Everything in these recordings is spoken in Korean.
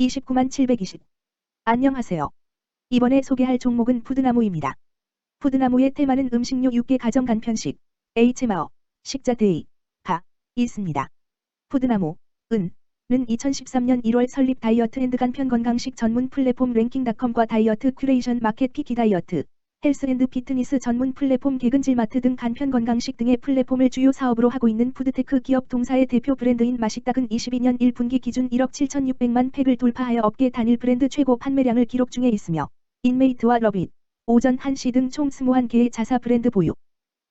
29만 720. 안녕하세요. 이번에 소개할 종목은 푸드나무입니다. 푸드나무의 테마는 음식료 6개 가정 간편식, H마어, 식자데이, 가, 있습니다. 푸드나무, 은, 는 2013년 1월 설립 다이어트 앤드 간편 건강식 전문 플랫폼 랭킹닷컴과 다이어트 큐레이션 마켓 피키 다이어트, 헬스앤드 피트니스 전문 플랫폼 개근질마트 등 간편 건강식 등의 플랫폼을 주요 사업으로 하고 있는 푸드테크 기업 동사의 대표 브랜드인 맛있다근 22년 1분기 기준 1억 7,600만 팩을 돌파하여 업계 단일 브랜드 최고 판매량을 기록 중에 있으며 인메이트와 러빗, 오전 한시 등 총 21개의 자사 브랜드 보유.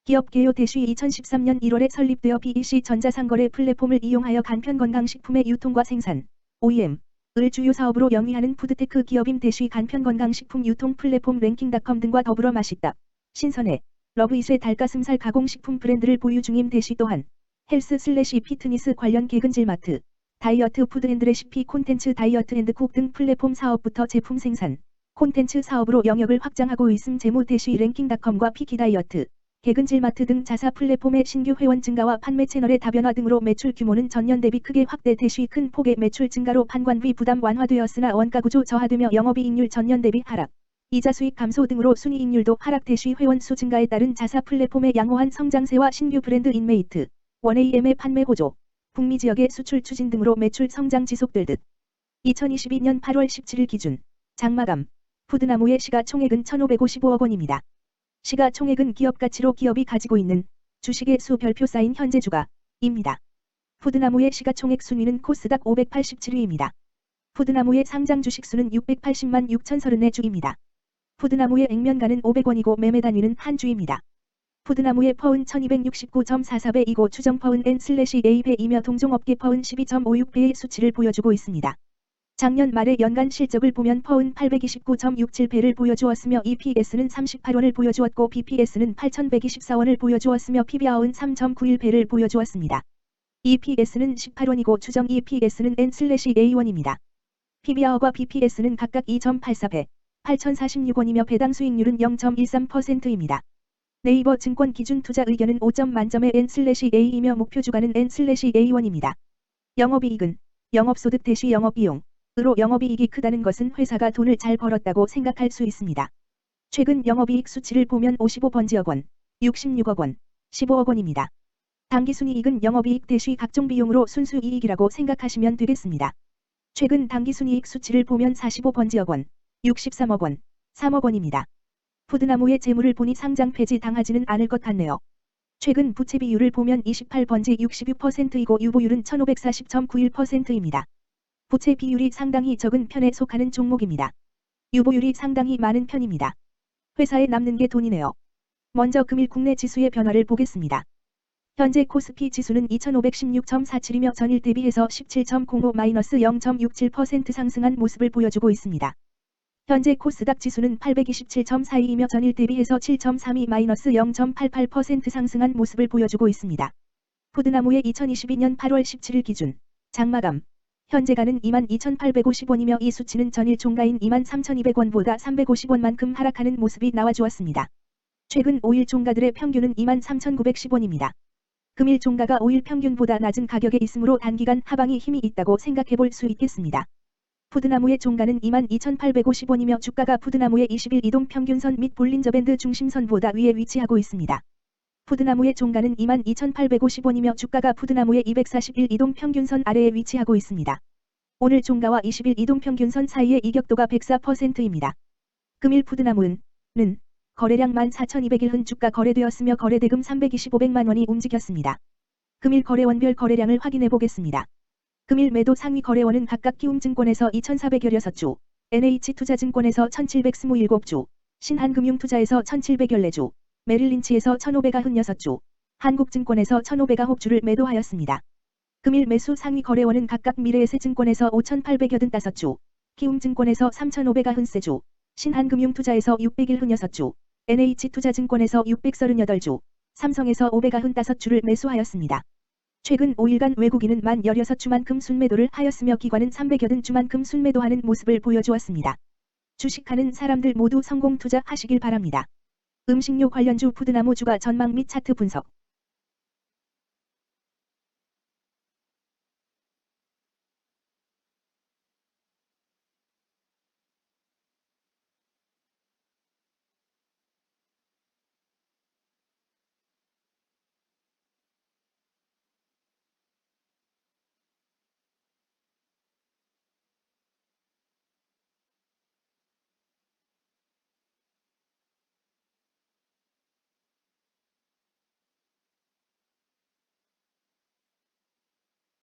기업 개요 대시 2013년 1월에 설립되어 BEC 전자상거래 플랫폼을 이용하여 간편 건강식품의 유통과 생산, OEM, 을 주요 사업으로 영위하는 푸드테크 기업인 대쉬 간편 건강식품 유통 플랫폼 랭킹닷컴 등과 더불어 맛있다. 신선해. 러브잇의 닭가슴살 가공식품 브랜드를 보유 중인 대쉬 또한 헬스 슬래시 피트니스 관련 개근질마트, 다이어트 푸드 앤드 레시피 콘텐츠 다이어트 앤드 쿡 등 플랫폼 사업부터 제품 생산, 콘텐츠 사업으로 영역을 확장하고 있음 재무 대쉬 랭킹닷컴과 피키 다이어트, 개근질마트 등 자사 플랫폼의 신규 회원 증가와 판매 채널의 다변화 등으로 매출 규모는 전년 대비 크게 확대 대시 큰 폭의 매출 증가로 판관비 부담 완화되었으나 원가 구조 저하되며 영업이익률 전년 대비 하락. 이자 수익 감소 등으로 순이익률도 하락 대시 회원 수 증가에 따른 자사 플랫폼의 양호한 성장세와 신규 브랜드 인메이트, 원AM의 판매 호조, 북미 지역의 수출 추진 등으로 매출 성장 지속될 듯. 2022년 8월 17일 기준 장마감 푸드나무의 시가총액은 1,555억 원입니다. 시가총액은 기업 가치로 기업이 가지고 있는 주식의 수 별표 쌓인 현재 주가입니다. 푸드나무의 시가총액 순위는 코스닥 587위입니다. 푸드나무의 상장 주식수는 680만 6,030내 주입니다. 푸드나무의 액면가는 500원이고 매매 단위는 한 주입니다. 푸드나무의 퍼은 1269.44배이고 추정 퍼은 N/A배이며 동종업계 퍼은 12.56배의 수치를 보여주고 있습니다. 작년 말의 연간 실적을 보면 퍼은 829.67배를 보여주었으며 EPS는 38원을 보여주었고 BPS는 8,124원을 보여주었으며 PBR은 3.91배를 보여주었습니다. EPS는 18원이고 추정 EPS는 N/A1입니다. PBR과 BPS는 각각 2.84배, 8,046원이며 배당 수익률은 0.13%입니다. 네이버 증권 기준 투자 의견은 5점 만점의 N/A이며 목표 주가는 N/A1입니다. 영업이익은 영업소득 대시 영업비용 으로 영업이익이 크다는 것은 회사가 돈을 잘 벌었다고 생각할 수 있습니다. 최근 영업이익 수치를 보면 55번지억 원, 66억 원, 15억 원입니다. 당기순이익은 영업이익 대시 각종 비용으로 순수이익이라고 생각하시면 되겠습니다. 최근 당기순이익 수치를 보면 45번지억 원, 63억 원, 3억 원입니다. 푸드나무의 재물을 보니 상장 폐지 당하지는 않을 것 같네요. 최근 부채 비율을 보면 28번지 66%이고 유보율은 1540.91%입니다. 부채 비율이 상당히 적은 편에 속하는 종목입니다. 유보율이 상당히 많은 편입니다. 회사에 남는 게 돈이네요. 먼저 금일 국내 지수의 변화를 보겠습니다. 현재 코스피 지수는 2516.47이며 전일 대비해서 17.05-0.67% 상승한 모습을 보여주고 있습니다. 현재 코스닥 지수는 827.42이며 전일 대비해서 7.32-0.88% 상승한 모습을 보여주고 있습니다. 푸드나무의 2022년 8월 17일 기준 장마감 현재가는 22,850원이며 이 수치는 전일 종가인 23,200원보다 350원만큼 하락하는 모습이 나와주었습니다. 최근 5일 종가들의 평균은 23,910원입니다. 금일 종가가 5일 평균보다 낮은 가격에 있으므로 단기간 하방이 힘이 있다고 생각해볼 수 있겠습니다. 푸드나무의 종가는 22,850원이며 주가가 푸드나무의 20일 이동 평균선 및 볼린저밴드 중심선보다 위에 위치하고 있습니다. 푸드나무의 종가는 22,850원이며 주가가 푸드나무의 241 이동 평균선 아래에 위치하고 있습니다. 오늘 종가와 20일 이동 평균선 사이의 이격도가 104%입니다. 금일 푸드나무는 는 거래량 14,200일 주가 거래되었으며 거래대금 325백만 원이 움직였습니다. 금일 거래원별 거래량을 확인해 보겠습니다. 금일 매도 상위 거래원은 각각 키움증권에서 2,416주, NH투자증권에서 1,727주, 신한금융투자에서 1,714주, 메릴린치에서 1,596주, 한국증권에서 1,509주를 매도하였습니다. 금일 매수 상위 거래원은 각각 미래에셋증권에서 5,885주, 키움증권에서 3,593주, 신한금융투자에서 601 흔6주, NH투자증권에서 638주, 삼성에서 595주를 매수하였습니다. 최근 5일간 외국인은 만 16주만큼 순매도를 하였으며 기관은 300여든 주만큼 순매도하는 모습을 보여주었습니다. 주식하는 사람들 모두 성공 투자하시길 바랍니다. 음식료 관련주 푸드나무 주가 전망 및 차트 분석